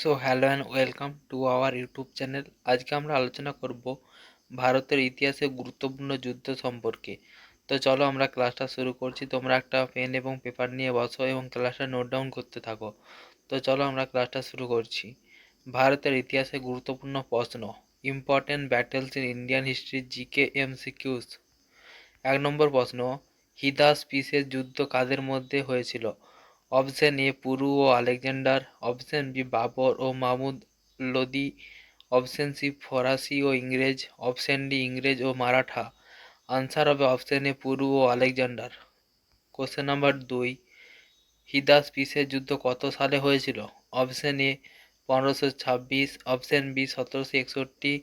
So hello and welcome to our YouTube channel আজকে আমরা আলোচনা করব ভারতের ইতিহাসে গুরুত্বপূর্ণ যুদ্ধ সম্পর্কে। তো চলো আমরা ক্লাসটা শুরু করছি। তোমরা একটা পেন এবং পেপার নিয়ে বসো এবং ক্লাসটা নোট ডাউন করতে থাকো। তো চলো আমরা ক্লাসটা শুরু করছি। ভারতের ইতিহাসে গুরুত্বপূর্ণ প্রশ্ন important battles in Indian history GK MCQs এক নম্বর প্রশ্ন হিদাস পিসের যুদ্ধ কাদের মধ্যে হয়েছিল? অপশন এ পুরু ও আলেকজান্ডার অপশন বি বাবর ও মাহমুদ লোদি অপশন সি ফরাসি ও ইংরেজ অপশন ডি ইংরেজ ও মারাঠা আনসার হবে অপশন এ পুরু ও আলেকজান্ডার। কোশ্চেন নাম্বার দুই, হিদাস পিসের যুদ্ধ কত সালে হয়েছিল? অপশন এ পনেরোশো ছাব্বিশ অপশন বি সতেরোশো একষট্টি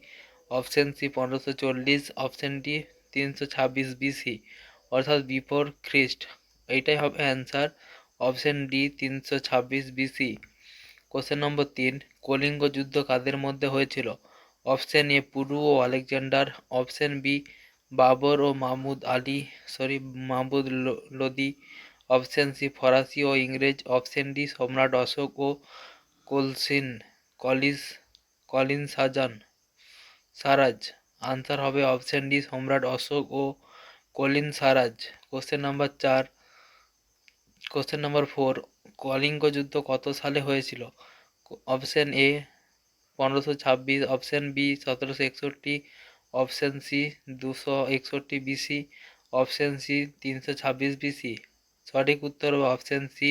অপশন সি পনেরোশো চল্লিশ অপশন ডি তিনশো ছাব্বিশ বিসি অর্থাৎ বিফোর খ্রিস্ট। এইটাই হবে অ্যান্সার অপশন ডি তিনশো ছাব্বিশ বিসি। কোশ্চেন নম্বর তিন, কলিঙ্গ যুদ্ধ কাদের মধ্যে হয়েছিল? অপশন এ, পুরু ও আলেকজান্ডার। অপশন বি, বাবর ও Mahmud Ali, sorry, Mahmud Lodi. Option C, ফরাসি ও ইংরেজ। অপশন ডি, সম্রাট অশোক ও কলসিন, কলিস, কলিন সাজান, সারাজ। আনসার হবে অপশন ডি, সম্রাট অশোক ও কলিন সারাজ। কোশ্চেন নাম্বার চার কোশ্চেন নাম্বার ফোর কলিঙ্গ যুদ্ধ কত সালে হয়েছিল? অপশন এ পনেরোশো ছাব্বিশ অপশন বি সতেরোশো একষট্টি অপশন সি দুশো একষট্টি বিসি অপশন সি তিনশো ছাব্বিশ বিসি সঠিক উত্তর অপশন সি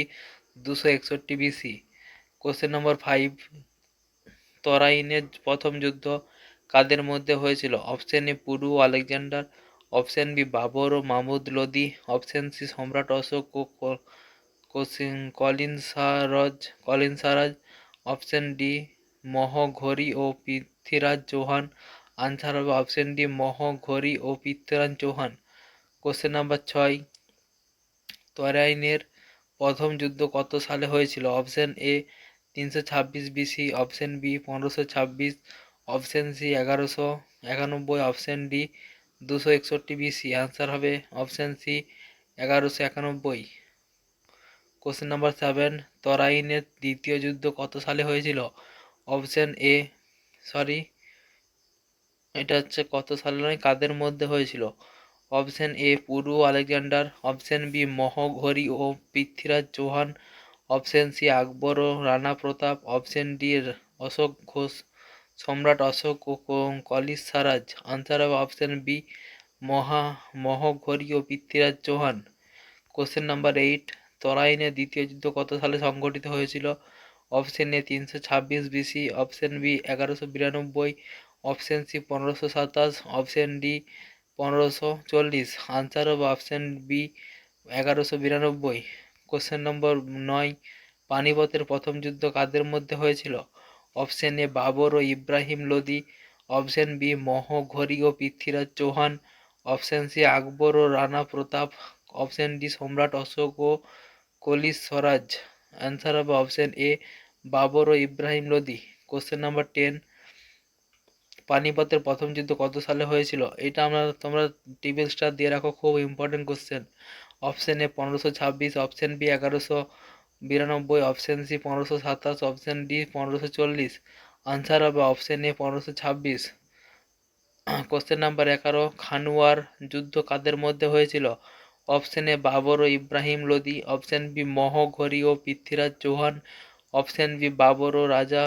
দুশো একষট্টি বিসি কোশ্চেন নম্বর ফাইভ তরাইনের প্রথম যুদ্ধ কাদের মধ্যে হয়েছিল? Option A Puru Alexander option B Babur O Mahmud Lodi option C সম্রাট অশোক ও কলিনসারজ কলিনসারাজ অপশন ডি মহঘরি ও পৃথ্বীরাজ চৌহান। আনসার হবে অপশন ডি মহঘরি ও পৃথ্বীরাজ চৌহান। কোশ্চেন নাম্বার ছয়, তরাইনের প্রথম যুদ্ধ কত সালে হয়েছিল? অপশন এ, তিনশো ছাব্বিশ বিসি, অপশন বি, পনেরোশো ছাব্বিশ, অপশন সি, এগারোশো একানব্বই, অপশন ডি, দুশো একষট্টি বিসি। আনসার হবে অপশন সি, এগারোশো একানব্বই। কোশ্চেন নাম্বার সেভেন তরাইনের দ্বিতীয় যুদ্ধ কত সালে হয়েছিল? অপশন এ সরি এটা হচ্ছে কত সালে নয়, কাদের মধ্যে হয়েছিল? Option A Puru Alexander. Option B Mahghori O Prithviraj Chauhan. Option C Akbar ও রানা প্রতাপ। অপশন ডি অশোক ঘোষ, সম্রাট অশোক ও কলিস সারাজ। আনসার হবে অপশন বি মহা মহঘরি ও Prithviraj Chauhan. Question number eight তরাইনের দ্বিতীয় যুদ্ধ কত সালে সংঘটিত হয়েছিল? অপশন এ তিনশো ছাব্বিশ বিসি অপশন বি এগারোশো বিরানব্বই, অপশন সি পনেরোশো সাতাশ, অপশন ডি পনেরোশো চল্লিশ। আনসার হবে অপশন বি এগারোশো বিরানব্বই। কোশ্চেন নম্বর নয়, পানিপথের প্রথম যুদ্ধ কাদের মধ্যে হয়েছিল? অপশন এ বাবর ও ইব্রাহিম লোদি, অপশন বি মহঘরি ও পৃথ্বীরাজ চৌহান, অপশন সি আকবর ও রানা প্রতাপ, অপশন ডি সম্রাট অশোক ও কলিস স্বরাজ। অ্যান্সার হবে option A Babur O Ibrahim Lodi. Question number ten পানিপথের প্রথম যুদ্ধ কত সালে হয়েছিল? এটা আমরা, তোমরা টিবিল স্টার দিয়ে রাখো, খুব ইম্পর্টেন্ট কোশ্চেন অপশন এ পনেরোশো ছাব্বিশ অপশন বি এগারোশো বিরানব্বই অপশন সি পনেরোশো সাতাশ অপশন ডি পনেরোশো চল্লিশ। আনসার হবে অপশন এ পনেরোশো ছাব্বিশ। কোশ্চেন নাম্বার এগারো, খানুয়ার যুদ্ধ কাদের মধ্যে হয়েছিল? অপশন এ বাবর ও ইব্রাহিম লোদি, অপশন বি মহঘরি ও পৃথ্বীরাজ চৌহান, অপশন বি বাবর ও রাজা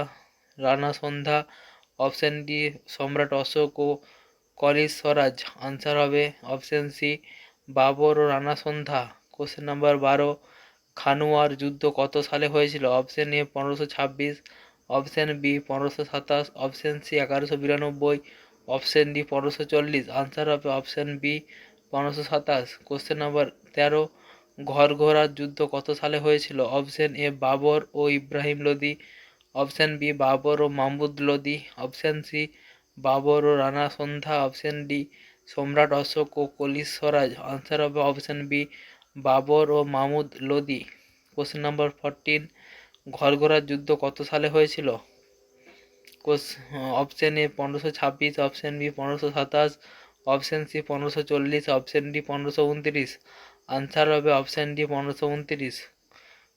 রানা সন্ধ্যা, অপশন ডি সম্রাট অশোক ও কলিশ স্বরাজ আনসার হবে অপশন সি বাবর ও রানা সন্ধ্যা। কোশ্চেন নাম্বার বারো, খানুয়ার যুদ্ধ কত সালে হয়েছিল? অপশন এ পনেরোশো ছাব্বিশ অপশন বি পনেরোশো সাতাশ অপশন সি এগারোশো বিরানব্বই অপশন ডি পনেরোশো চল্লিশ। আনসার হবে অপশন বি পনেরোশো সাতাশ কোশ্চেন নাম্বার তেরো ঘরঘোরার যুদ্ধ কত সালে হয়েছিল? অপশন এ বাবর ও ইব্রাহিম লোদি। অপশন বি বাবর ও মাহমুদ লোদি। অপশন সি বাবর ও রানা সন্ধ্যা। অপশন ডি সম্রাট অশোক ও কলিশ স্বরাজ। আনসার হবে অপশন বি বাবর ও Mahmud Lodi. Question number fourteen ঘরঘোরার যুদ্ধ কত সালে হয়েছিল? কোশ অপশন এ পনেরোশো ছাব্বিশ অপশন বি পনেরোশো সাতাশ অপশন সি পনেরোশো চল্লিশ, অপশন ডি পনেরোশো উনত্রিশ আনসার হবে অপশন ডি পনেরোশো উনত্রিশ।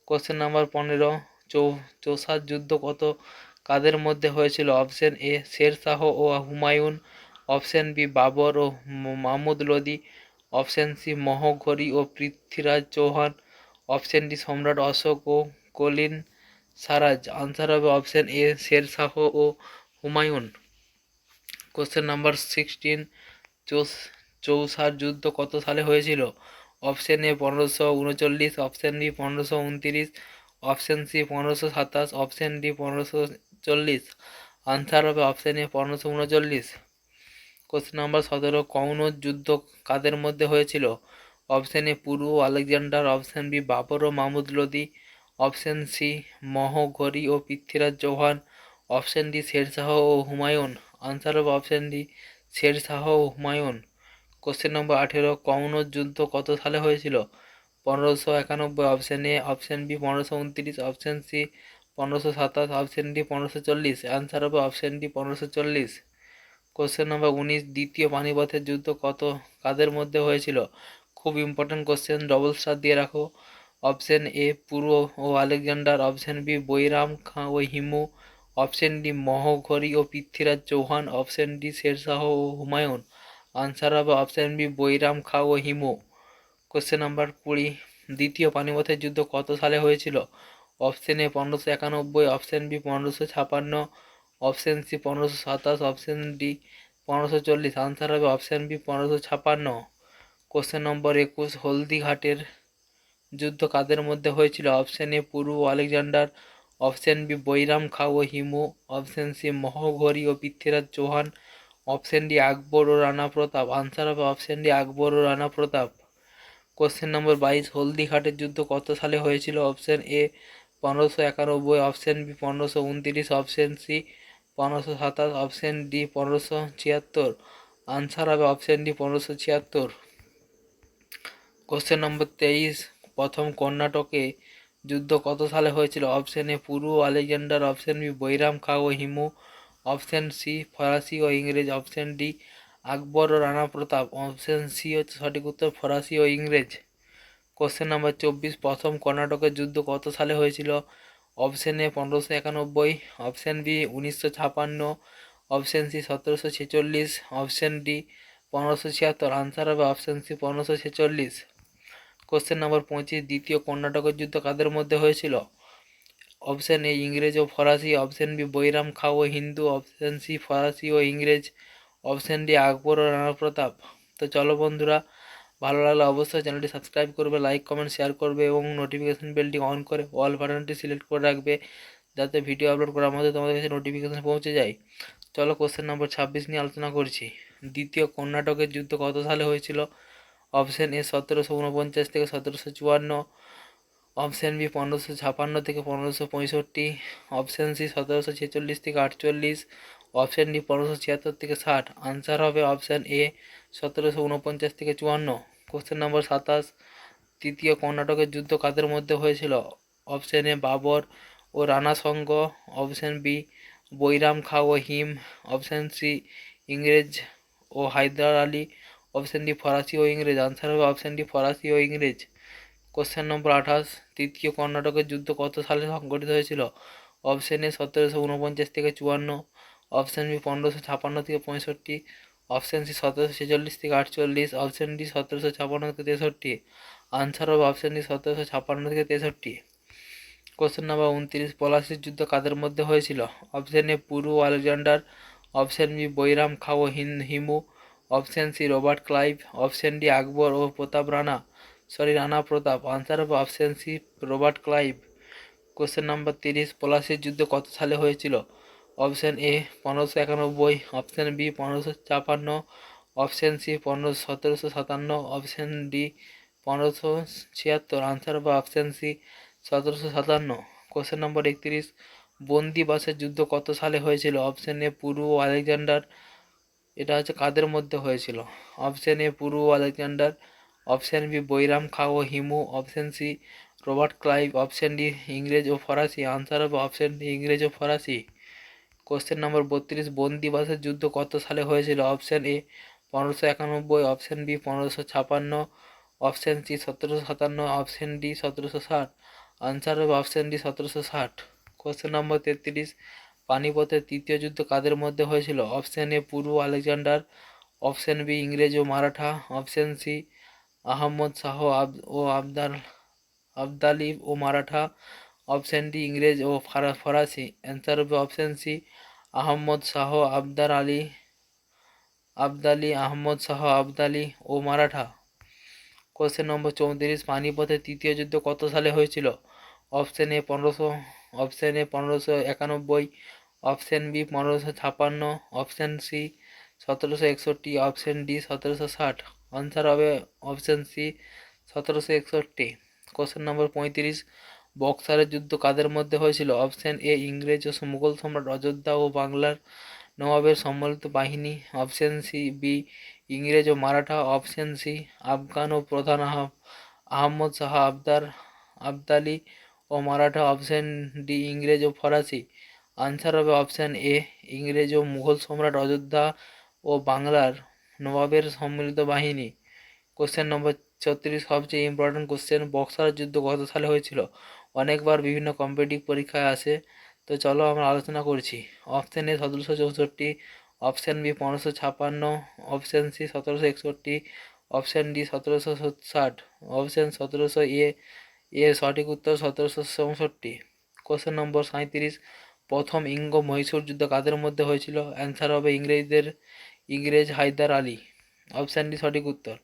কোশ্চেন নাম্বার পনেরো, চৌ চৌসার যুদ্ধ কত কাদের মধ্যে হয়েছিল? অপশন এ শের শাহ ও হুমায়ুন অপশন বি বাবর ও মাহমুদ লোদি অপশন সি মহঘরি ও পৃথ্বীরাজ চৌহান অপশন ডি সম্রাট অশোক ও কলিন সারাজ। আনসার হবে অপশন এ শের শাহ ও হুমায়ুন। কোশ্চেন নাম্বার সিক্সটিন চৌসার যুদ্ধ কত সালে হয়েছিল? অপশন এ পনেরোশো উনচল্লিশ, অপশন বি পনেরোশো উনতিরিশ, অপশন সি পনেরোশো সাতাশ, অপশন ডি পনেরোশো চল্লিশ। আনসার হবে অপশন এ পনেরোশো উনচল্লিশ। কোশ্চেন নাম্বার সতেরো কৌনজ যুদ্ধ কাদের মধ্যে হয়েছিল? অপশন এ পূর্ব আলেকজান্ডার, অপশন বি বাবর ও মাহমুদ লোদি, অপশন সি মহঘরি ও পৃথ্বীরাজ চৌহান, অপশন ডি শেরশাহ ও হুমায়ুন। আনসার হবে অপশন ডি শেরশাহ ও হুমায়ুন, কোশ্চেন নম্বর আঠেরো কৌনজ যুদ্ধ কত সালে হয়েছিল? পনেরোশো একানব্বই অপশন এ অপশন বি পনেরোশো উনত্রিশ অপশন সি পনেরোশো সাতাশ অপশন ডি পনেরোশো চল্লিশ। অ্যান্সার হবে অপশন ডি পনেরোশো চল্লিশ। কোশ্চেন নম্বর উনিশ, দ্বিতীয় পানিপথের যুদ্ধ কত কাদের মধ্যে হয়েছিল? খুব ইম্পর্টেন্ট কোশ্চেন ডবল স্টার দিয়ে রাখো। অপশন এ পূর্ব ও Alexander option B Bairam Khan ও হিমু অপশন ডি মহঘরি ও পৃথ্বীরাজ চৌহান অপশন ডি শেরশাহ ও হুমায়ুন, আনসার হবে অপশন বি বৈরাম খা ও হিমু। কোশ্চেন নাম্বার কুড়ি, দ্বিতীয় পানিপথের যুদ্ধ কত সালে হয়েছিল? অপশন এ পনেরোশো একানব্বই অপশন বি পনেরোশো ছাপান্ন অপশন সি পনেরোশো সাতাশ অপশন ডি পনেরোশো চল্লিশ, আনসার হবে অপশন বি পনেরোশো ছাপান্ন। কোশ্চেন নম্বর একুশ, হলদিঘাটের যুদ্ধ কাদের মধ্যে হয়েছিল? অপশন এ পূর্ব Alexander option B Bairam Khan ও হিমু, অপশন সি মহঘরি ও পৃথ্বীরাজ চৌহান, অপশন ডি আকবর ও রানা প্রতাপ। আনসার হবে অপশন ডি আকবর ও রানা প্রতাপ। কোশ্চেন নম্বর বাইশ, হলদিঘাটের যুদ্ধ কত সালে হয়েছিল? অপশন এ পনেরোশো একানব্বই অপশন বি পনেরোশো উনতিরিশ অপশন সি পনেরোশো সাতাশ অপশন ডি পনেরোশো ছিয়াত্তর। আনসার হবে অপশন ডি পনেরোশো ছিয়াত্তর। কোশ্চেন নম্বর তেইশ, প্রথম কর্ণাটকে যুদ্ধ কত সালে হয়েছিল? অপশন এ পূর্ব Alexander option B Bairam Khan ও হিমু অপশন সি ফরাসি ও ইংরেজ অপশন ডি আকবর ও রানা প্রতাপ অপশন সি হচ্ছে সঠিক উত্তর ফরাসি ও ইংরেজ কোশ্চেন নাম্বার চব্বিশ, প্রথম কর্ণাটকের যুদ্ধ কত সালে হয়েছিল? অপশন এ পনেরোশো একানব্বই অপশন বি উনিশশো ছাপান্ন অপশন সি সতেরোশো ছেচল্লিশ অপশন ডি পনেরোশো ছিয়াত্তর। আনসার হবে অপশন সি পনেরোশো ছেচল্লিশ। কোশ্চেন নাম্বার পঁচিশ, দ্বিতীয় কর্ণাটকের যুদ্ধ কাদের মধ্যে হয়েছিল? অপশান এ ইংরেজ ও ফরাসি। অপশন বি বৈরাম খা ও হিন্দু। অপশন সি ফরাসি ও ইংরেজ। অপশন ডি আকবর ও রানা প্রতাপ। তো চলো বন্ধুরা, ভালো লাগলে অবশ্যই চ্যানেলটি সাবস্ক্রাইব করবে লাইক কমেন্ট শেয়ার করবে এবং নোটিফিকেশন বেলটি অন করে অল বাটনটি সিলেক্ট করে রাখবে যাতে ভিডিও আপলোড করার মধ্যে তোমাদের কাছে নোটিফিকেশন পৌঁছে যায়। চলো কোশ্চেন নম্বর ছাব্বিশ নিয়ে আলোচনা করছি। দ্বিতীয় কর্ণাটকের যুদ্ধ কত সালে হয়েছিল? অপশন এ সতেরোশো উনপঞ্চাশ থেকে সতেরোশো চুয়ান্ন। অপশন বি পনেরোশো ছাপান্ন থেকে পনেরোশো পঁয়ষট্টি। অপশন সি সতেরোশো ছেচল্লিশ থেকে আটচল্লিশ। অপশন ডি পনেরোশো ছিয়াত্তর থেকে ষাট। আনসার হবে অপশন এ সতেরোশো উনপঞ্চাশ থেকে চুয়ান্ন। কোশ্চেন নম্বর সাতাশ। তৃতীয় কর্ণাটকের যুদ্ধ কাদের মধ্যে হয়েছিল? অপশন এ বাবর ও রানা সঙ্গ অপশন বি বৈরাম খা ও হিম। অপশন সি ইংরেজ ও হায়দার আলী। অপশন ডি ফরাসি ও ইংরেজ আনসার হবে অপশন ডি ফরাসি ও ইংরেজ কোশ্চেন নম্বর আঠাশ, তৃতীয় কর্ণাটকের যুদ্ধ কত সালে সংঘটিত হয়েছিল? অপশন এ সতেরোশো উনপঞ্চাশ থেকে চুয়ান্ন। অপশন বি পনেরোশো ছাপান্ন থেকে পঁয়ষট্টি। অপশন সি সতেরোশো ছেচল্লিশ থেকে আটচল্লিশ। অপশন ডি সতেরোশো ছাপান্ন থেকে তেষট্টি। আনসার হবে অপশন ডি সতেরোশো ছাপান্ন থেকে তেষট্টি। কোশ্চেন নাম্বার উনত্রিশ, পলাশির যুদ্ধ কাদের মধ্যে হয়েছিল? অপশন এ পূর্ব Alexander. Option B Bairam Khan ও হিন Hemu. Option C, Robert Clive, option D, Akbar ও প্রতাপ রানা। সরি, রানা প্রতাপ। আনসার হবে option C, Robert Clive. Question number তিরিশ, পলাশির যুদ্ধ কত সালে হয়েছিল? অপশন এ পনেরোশো একানব্বই। অপশন বি পনেরোশো ছাপান্ন। অপশন সি পনেরো সতেরোশো সাতান্ন। অপশন ডি পনেরোশো ছিয়াত্তর। আনসার হবে অপশন সি সতেরোশো সাতান্ন। কোশ্চেন নম্বর একত্রিশ বন্দিবাসের যুদ্ধ কত সালে হয়েছিল? অপশন এ পূর্ব আলেকজান্ডার। এটা হচ্ছে কাদের মধ্যে হয়েছিল? Option A Puru Alexander option B Bairam Khan O Hemu option C Robert Clive option D ইংরেজ ও ফরাসি আনসার হবে অপশন ডি ইংরেজ ও ফরাসি কোশ্চেন নম্বর বত্রিশ, বন্দিবাসের যুদ্ধ কত সালে হয়েছিল? অপশন এ পনেরোশো একানব্বই অপশন বি পনেরোশো ছাপান্ন অপশন সি সতেরোশো সাতান্ন অপশন ডি সতেরোশো ষাট। আনসার হবে অপশন ডি সতেরোশো ষাট। কোশ্চেন নম্বর তেত্রিশ পানিপথের তৃতীয় যুদ্ধ কাদের মধ্যে হয়েছিল? অপশন এ পূর্ব আলেকজান্ডার, অপশন বি ইংরেজ ও মারাঠা, অপশন সি আহম্মদ শাহ ও আবদাল আবদালি ও মারাঠা, অপশন ডি ইংরেজ ও ফারা- ফরাসি। অ্যান্সার হবে অপশন সি আহম্মদ শাহ আবদার আলী, আবদালি আহম্মদ শাহ আবদালি ও মারাঠা। কোশ্চেন নম্বর চৌত্রিশ, পানিপথের তৃতীয় যুদ্ধ কত সালে হয়েছিল? অপশন এ পনেরোশো অপশন এ পনেরোশো একানব্বই অপশন বি, পনেরোশো ছাপান্ন, অপশন সি, সতেরোশো একষট্টি, অপশন ডি, সতেরোশো ষাট। আনসার হবে অপশন সি, সতেরোশো একষট্টি। কোশ্চেন নম্বর পঁয়ত্রিশ, বক্সারের যুদ্ধ কাদের মধ্যে হয়েছিল? অপশন এ ইংরেজ ও মুঘল সম্রাট অযোধ্যা ও বাংলার নবাবের সম্মিলিত বাহিনী। অপশন সি বি ইংরেজ ও মারাঠা। অপশন সি আফগান ও প্রধান আহ- আহমদ শাহ আবদার আবদালি ও মারাঠা। অপশন ডি ইংরেজ ও ফরাসি। আনসার হবে অপশন এ, ইংরেজ ও মুঘল সম্রাট অযোধ্যা ও বাংলার নবাবের সম্মিলিত বাহিনী। কোশ্চেন নম্বর ছত্রিশ, সবচেয়ে ইম্পর্টেন্ট কোশ্চেন বক্সার যুদ্ধ কত সালে হয়েছিল? অনেকবার বিভিন্ন কম্পিটিটিভ পরীক্ষায় আসে। তো চলো আমরা আলোচনা করছি। অপশন এ সতেরোশো চৌষট্টি অপশন বি পনেরোশো ছাপান্ন অপশন সি সতেরোশো একষট্টি অপশন ডি সতেরোশো ষাট অপশন সতেরোশো এ এ সঠিক উত্তর সতেরোশো চৌষট্টি। কোশ্চেন নম্বর সাঁইত্রিশ প্রথম ইঙ্গ মহীশূর যুদ্ধ কাদের মধ্যে হয়েছিল? অ্যান্সার হবে ইংরেজদের, ইংরেজ হায়দার আলী। অপশান ডি সঠিক উত্তর।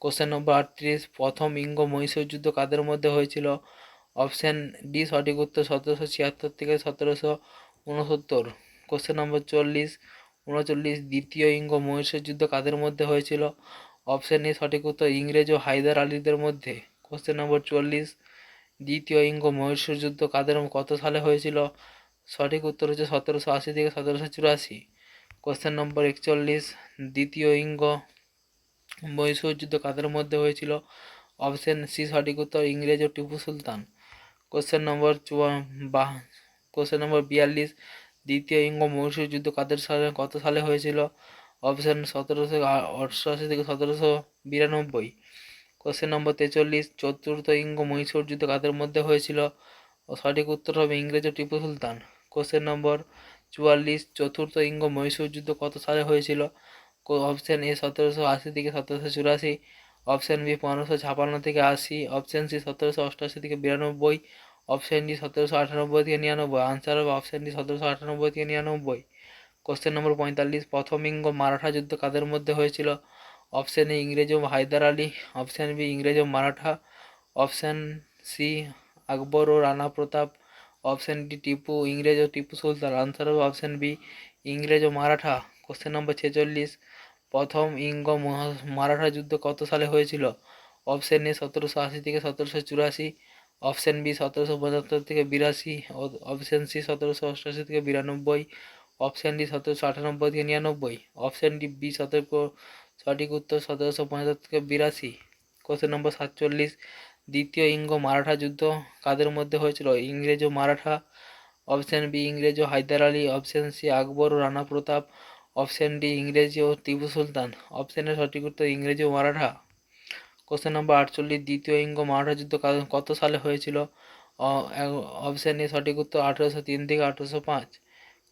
কোশ্চেন নম্বর আটত্রিশ, প্রথম ইঙ্গ মহীশূর যুদ্ধ কাদের মধ্যে হয়েছিল? অপশান ডি সঠিক উত্তর, সতেরোশো ছিয়াত্তর থেকে সতেরোশো উনসত্তর কোশ্চেন নম্বর চল্লিশ উনচল্লিশ দ্বিতীয় ইঙ্গ মহীশূর যুদ্ধ কাদের মধ্যে হয়েছিল? অপশান এ সঠিক উত্তর, ইংরেজ ও হায়দার আলীদের মধ্যে। কোশ্চেন নম্বর চল্লিশ, দ্বিতীয় ইঙ্গ মহীশূর যুদ্ধ কাদের, কত সালে হয়েছিল? সঠিক উত্তর হচ্ছে সতেরোশো আশি থেকে সতেরোশো চুরাশি। কোশ্চেন নম্বর একচল্লিশ, দ্বিতীয় ইঙ্গ মহীশূর যুদ্ধ কাদের মধ্যে হয়েছিল? অপশন সি সঠিক উত্তর ইংরেজ ও টিপু সুলতান। কোশ্চেন নম্বর চুয়া, বা কোশ্চেন নম্বর বিয়াল্লিশ, দ্বিতীয় ইঙ্গ মহীশূর যুদ্ধ কাদের সালে, কত সালে হয়েছিল? অপশন সতেরোশো অষ্টআশি থেকে সতেরোশো বিরানব্বই। কোশ্চেন নম্বর তেচল্লিশ, চতুর্থ ইঙ্গ মহীশূর যুদ্ধ কাদের মধ্যে হয়েছিল? ও সঠিক উত্তর হবে ইংরেজ টিপু সুলতান। কোশ্চেন নম্বর চুয়াল্লিশ, চতুর্থ ইঙ্গ মহীশূর যুদ্ধ কত সালে হয়েছিল? অপশন এ সতেরোশো আশি থেকে সতেরোশো চুরাশি অপশন বি পনেরোশো ছাপান্ন থেকে আশি অপশন সি সতেরোশো অষ্টআশি থেকে বিরানব্বই অপশন ডি সতেরোশো আটানব্বই থেকে নিরানব্বই। আনসার হবে অপশন ডি সতেরোশো আটানব্বই থেকে নিরানব্বই। কোশ্চেন নম্বর পঁয়তাল্লিশ, প্রথম ইঙ্গ মারাঠা যুদ্ধ কাদের মধ্যে হয়েছিল? অপশন এ ইংরেজ ও হায়দার আলী অপশন বি ইংরেজ ও মারাঠা অপশন সি আকবর ও রানা প্রতাপ অপশন ডি টিপু, ইংরেজ ও টিপু সুলতান আনসার হবে অপশন বি ইংরেজ ও মারাঠা কোশ্চেন নম্বর ছেচল্লিশ, প্রথম ইঙ্গ মারাঠা যুদ্ধ কত সালে হয়েছিল? অপশন এ সতেরোশো আশি থেকে সতেরোশো চুরাশি অপশন বি সতেরোশো পঁচাত্তর থেকে বিরাশি অপশন সি সতেরোশো অষ্টআশি থেকে বিরানব্বই অপশন ডি সতেরোশো আটানব্বই থেকে নিরানব্বই অপশন ডি বি সতেরো সঠিক উত্তর সতেরোশো পঁচাত্তর থেকে বিরাশি কোশ্চেন নম্বর সাতচল্লিশ দ্বিতীয় ইঙ্গ মারাঠা যুদ্ধ। কাদের মধ্যে হয়েছিল? ইংরেজ ও মারাঠা। অপশন বি, ইংরেজ ও হায়দার আলী। অপশন সি, আকবর ও রানা প্রতাপ। অপশন ডি, ইংরেজি ও টিপু সুলতান। অপশনের সঠিক উত্তর ইংরেজ ও মারাঠা। কোশ্চেন নম্বর আটচল্লিশ, দ্বিতীয় ইঙ্গ মারাঠা যুদ্ধ কত সালে হয়েছিল? অপশন এ সঠিক উত্তর আঠেরোশো তিন থেকে আঠেরোশো পাঁচ।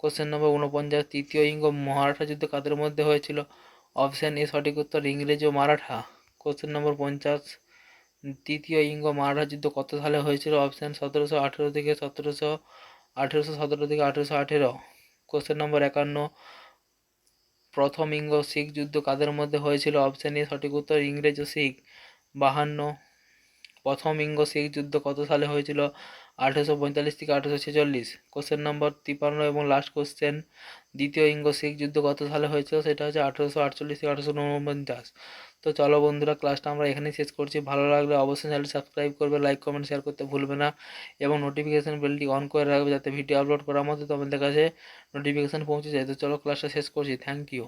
কোশ্চেন নম্বর উনপঞ্চাশ তৃতীয় ইঙ্গ মারাঠা যুদ্ধ কাদের মধ্যে হয়েছিল? অপশন এ সঠিক উত্তর ইংরেজ ও মারাঠা। কোশ্চেন নম্বর পঞ্চাশ তৃতীয় ইঙ্গ মারাঠা যুদ্ধ কত সালে হয়েছিল? অপশন সতেরোশো আঠেরো থেকে সতেরোশো আঠেরোশো সতেরো থেকে আঠেরোশো আঠেরো। কোশ্চেন নম্বর একান্ন। প্রথম ইঙ্গ শিখ যুদ্ধ কাদের মধ্যে হয়েছিল? অপশন এ সঠিক উত্তর ইংরেজ ও শিখ। বাহান্ন। প্রথম ইঙ্গ শিখ যুদ্ধ কত সালে হয়েছিল? আঠেরোশো পঁয়তাল্লিশ থেকে আঠেরোশো ছেচল্লিশ। কোশ্চেন নম্বর তিপ্পান্ন এবং লাস্ট কোশ্চেন দ্বিতীয় ইঙ্গ শিখ যুদ্ধ কত সালে হয়েছিল? সেটা হচ্ছে আঠেরোশো আটচল্লিশ থেকে আঠেরোশো উনপঞ্চাশ। তো চলো বন্ধুরা ক্লাসটা আমরা এখানেই শেষ করছি। ভালো লাগলে অবশ্যই চ্যানেল সাবস্ক্রাইব করবে লাইক কমেন্ট শেয়ার করতে ভুলবে না। এবং নোটিফিকেশান বেলটি অন করে রাখবে যাতে ভিডিও আপলোড করার মতো তোমাদের কাছে নোটিফিকেশান পৌঁছে যায়। তো চলো ক্লাসটা শেষ করছি। Thank you